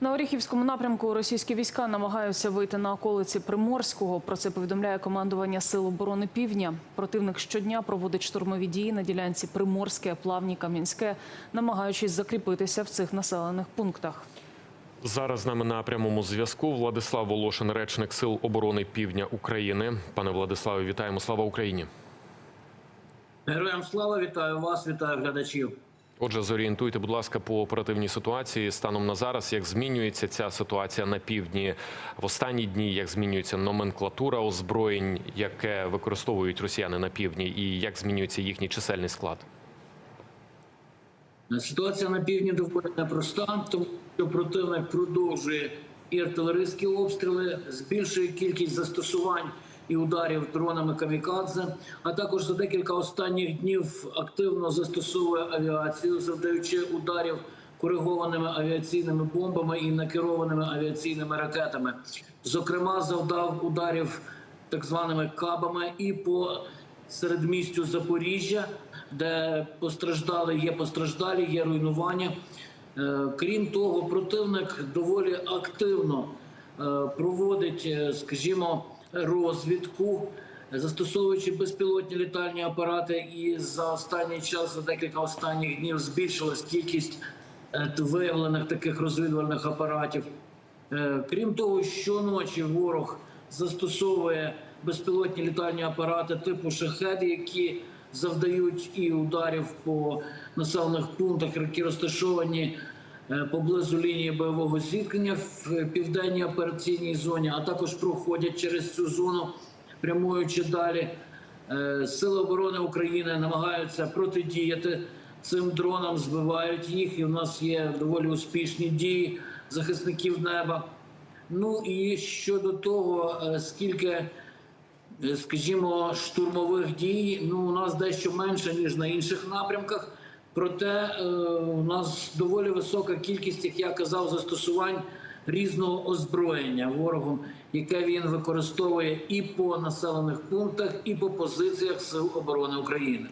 На Оріхівському напрямку російські війська намагаються вийти на околиці Приморського. Про це повідомляє командування Сил оборони Півдня. Противник щодня проводить штурмові дії на ділянці Приморське, Плавні, Кам'янське, намагаючись закріпитися в цих населених пунктах. Зараз з нами на прямому зв'язку Владислав Волошин, речник Сил оборони Півдня України. Пане Владиславе, вітаємо! Слава Україні! Героям слава вітаю вас, вітаю глядачів. Отже, зорієнтуйте, будь ласка, по оперативній ситуації станом на зараз, як змінюється ця ситуація на півдні? В останні дні, як змінюється номенклатура озброєнь, яке використовують росіяни на півдні, і як змінюється їхній чисельний склад. Ситуація на півдні доволі непроста, тому що противник продовжує і артилерійські обстріли, збільшує кількість застосувань і ударів дронами камікадзе. А також за декілька останніх днів активно застосовує авіацію, завдаючи ударів коригованими авіаційними бомбами і накерованими авіаційними ракетами. Зокрема, завдав ударів так званими кабами і по середмістю Запоріжжя, де постраждали, є постраждалі, є руйнування. Е, Крім того, противник доволі активно е, проводить, е, скажімо, розвідку, застосовуючи безпілотні літальні апарати. І за останній час, за декілька останніх днів, збільшилась кількість е, виявлених таких розвідувальних апаратів. Е, Крім того, щоночі ворог застосовує безпілотні літальні апарати типу шахед, які завдають і ударів по населених пунктах, які розташовані поблизу лінії бойового зіткнення в південній операційній зоні, а також проходять через цю зону, прямуючи далі. Е, Сили оборони України намагаються протидіяти цим дронам, збивають їх, і в нас є доволі успішні дії захисників неба. Ну і щодо того, е, скільки, е, скажімо, штурмових дій, ну у нас дещо менше ніж на інших напрямках. Проте е, у нас доволі висока кількість, як я казав, застосувань різного озброєння ворогом, яке він використовує і по населених пунктах, і по позиціях Сил оборони України.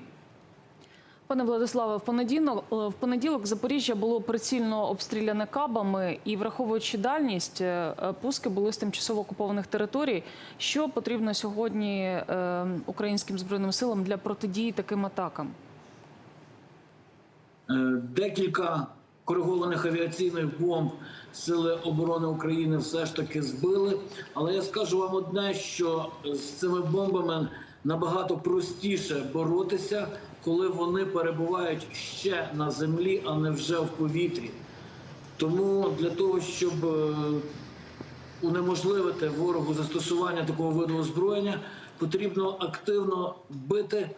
Пане Владиславе, в понеділок в понеділок Запоріжжя було прицільно обстріляне кабами, і враховуючи дальність, е, пуски були з тимчасово окупованих територій. Що потрібно сьогодні е, українським збройним силам для протидії таким атакам? Е, Декілька коригованих авіаційних бомб Сили оборони України все ж таки збили. Але я скажу вам одне, що з цими бомбами набагато простіше боротися, коли вони перебувають ще на землі, а не вже в повітрі. Тому для того, щоб е, унеможливити ворогу застосування такого виду озброєння, потрібно активно бити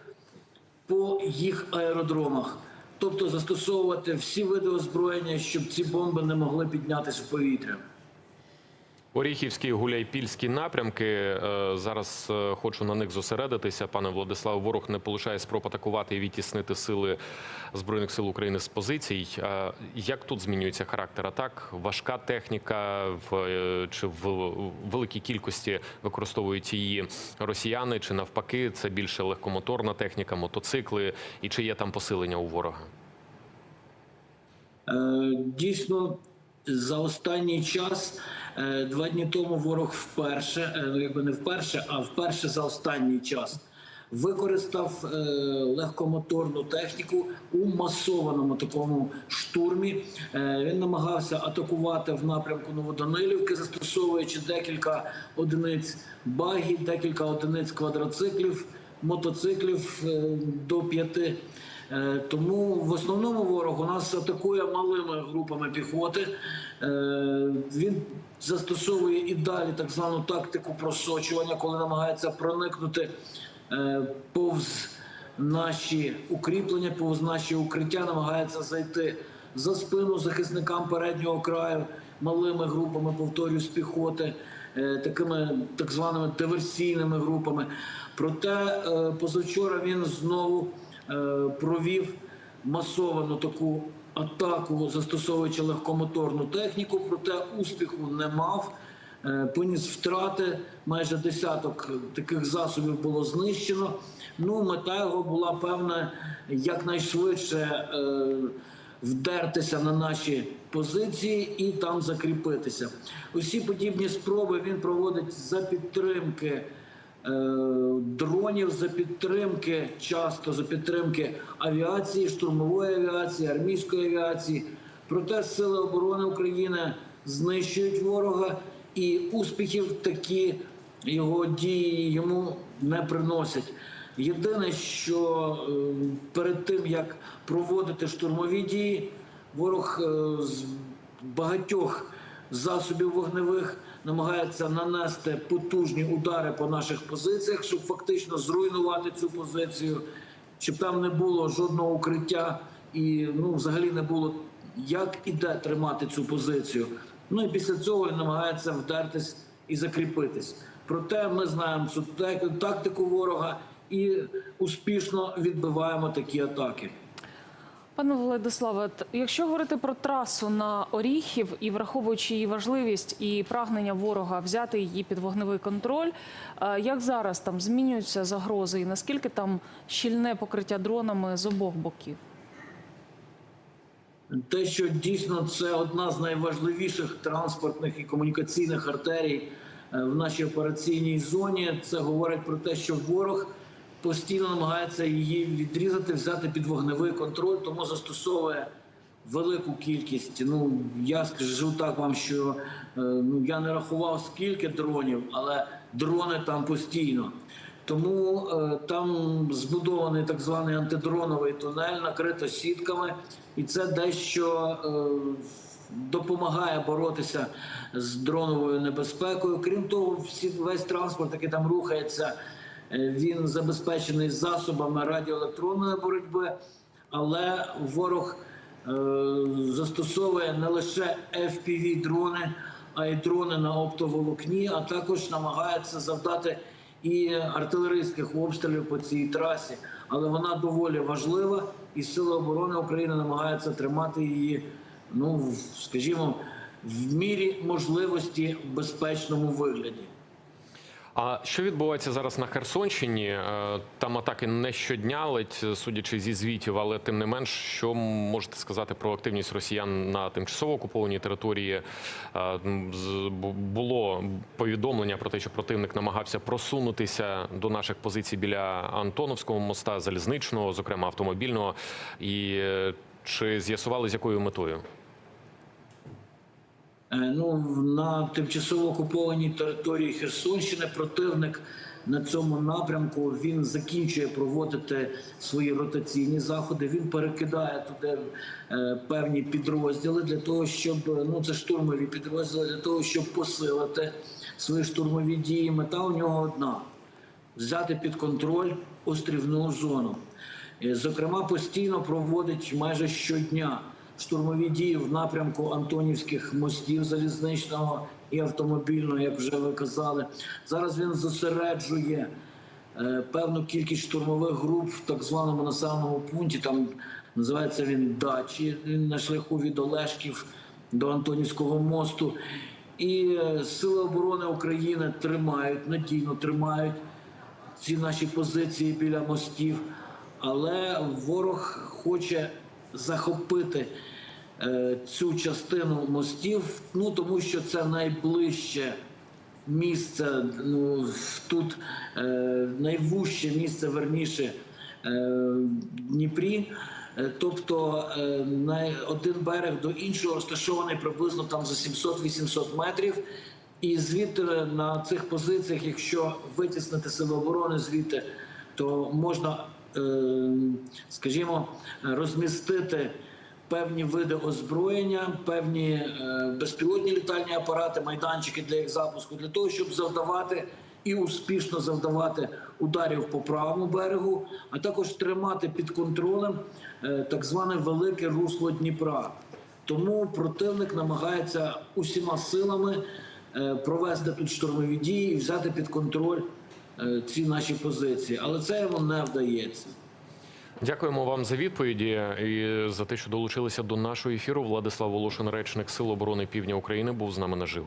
по їх аеродромах, тобто застосовувати всі види озброєння, щоб ці бомби не могли піднятися в повітря. Оріхівські гуляйпільські напрямки. е, Зараз е, хочу на них зосередитися. Пане Владиславе, ворог не полишає спроб атакувати і відтіснити сили збройних сил України з позицій. Е, Як тут змінюється характер атак? Важка техніка чи в великій кількості використовують її росіяни, чи навпаки, це більше легкомоторна техніка, мотоцикли, і чи є там посилення у ворога? Дійсно, за останній час, е, два дні тому, ворог вперше, е, ну якби не вперше, а вперше за останній час використав е, легкомоторну техніку у масованому такому штурмі. Він намагався атакувати в напрямку Новоданилівки, застосовуючи декілька одиниць багів, декілька одиниць квадроциклів, мотоциклів до п'яти. Е, Тому в основному ворог у нас атакує малими групами піхоти. Е, Він застосовує і далі так звану тактику просочування, коли намагається проникнути е, повз наші укріплення, повз наші укриття, намагається зайти за спину захисникам переднього краю малими групами, повторюю, з піхоти, такими так званими диверсійними групами. Проте позавчора він знову провів масовану таку атаку, застосовуючи легкомоторну техніку, проте успіху не мав. Е, Поніс втрати, майже десяток таких засобів було знищено. Ну, мета його була певна якнайшвидше е, вдертися на наші позиції і там закріпитися. Усі подібні спроби він проводить за підтримки е, дронів, за підтримки, часто за підтримки авіації, штурмової авіації, армійської авіації. Проте Сили оборони України знищують ворога, і успіхів такі його дії йому не приносять. Єдине, що е, перед тим як проводити штурмові дії, ворог е, з багатьох засобів вогневих намагається нанести потужні удари по наших позиціях, щоб фактично зруйнувати цю позицію, щоб там не було жодного укриття і ну, взагалі не було як і де тримати цю позицію. Ну і після цього він намагається вдертись і закріпитись. Проте ми знаємо цю тактику ворога і успішно відбиваємо такі атаки. Пане Владиславе, якщо говорити про трасу на Оріхів і враховуючи її важливість і прагнення ворога взяти її під вогневий контроль, е, як зараз там змінюються загрози і наскільки там щільне покриття дронами з обох боків? Те, що дійсно це одна з найважливіших транспортних і комунікаційних артерій е, в нашій операційній зоні, це говорить про те, що ворог постійно намагається її відрізати, взяти під вогневий контроль, тому застосовує велику кількість. Ну я скажу так вам, що е, ну я не рахував скільки дронів, але дрони там постійно. Тому е, там збудований так званий антидроновий тунель, накрито сітками, і це дещо е, допомагає боротися з дроновою небезпекою. Крім того, всі, весь транспорт, який там рухається, він забезпечений засобами радіоелектронної боротьби, але ворог е, застосовує не лише fpv дрони, а й дрони на оптоволокні, а також намагається завдати і артилерійських обстрілів по цій трасі. Але вона доволі важлива, і Сили оборони України намагаються тримати її, ну скажімо, в мірі можливості в безпечному вигляді. А що відбувається зараз на Херсонщині? Е, Там атаки не щодня, ледь судячи зі звітів, але тим не менш, що можете сказати про активність росіян на тимчасово окупованій території? Е, Було повідомлення про те, що противник намагався просунутися до наших позицій біля Антоновського моста, залізничного, зокрема автомобільного. І е, чи з'ясували з якою метою? Е, Ну, на тимчасово окупованій території Херсонщини противник на цьому напрямку він закінчує проводити свої ротаційні заходи. Він перекидає туди е, певні підрозділи для того, щоб ну це штурмові підрозділи для того, щоб посилити свої штурмові дії. Мета у нього одна взяти під контроль острівну зону. Е, Зокрема, постійно проводить майже щодня штурмові дії в напрямку Антонівських мостів залізничного і автомобільного, як вже ви казали. Зараз він зосереджує е, певну кількість штурмових груп в так званому населеному пункті. Там називається він Дачі. Він на шляху від Олешків до Антонівського мосту. І е, Сили оборони України тримають, надійно тримають ці наші позиції біля мостів, але ворог хоче захопити е, цю частину мостів, ну тому що це найближче місце. Ну тут е, найвужче місце, верніше е, Дніпрі. Е, Тобто е, на один берег до іншого розташований приблизно там за 700-800 метрів. І звідти на цих позиціях, якщо витіснити сили оборони звідти, то можна, скажімо, розмістити певні види озброєння, певні е, безпілотні літальні апарати, майданчики для їх запуску, для того, щоб завдавати і успішно завдавати ударів по правому берегу, а також тримати під контролем е, так зване велике русло Дніпра. Тому противник намагається усіма силами е, провести тут штурмові дії і взяти під контроль е, ці наші позиції, але це йому не вдається. Дякуємо вам за відповіді і за те, що долучилися до нашого ефіру. Владислав Волошин, речник Сил оборони Півдня України, був з нами наживо.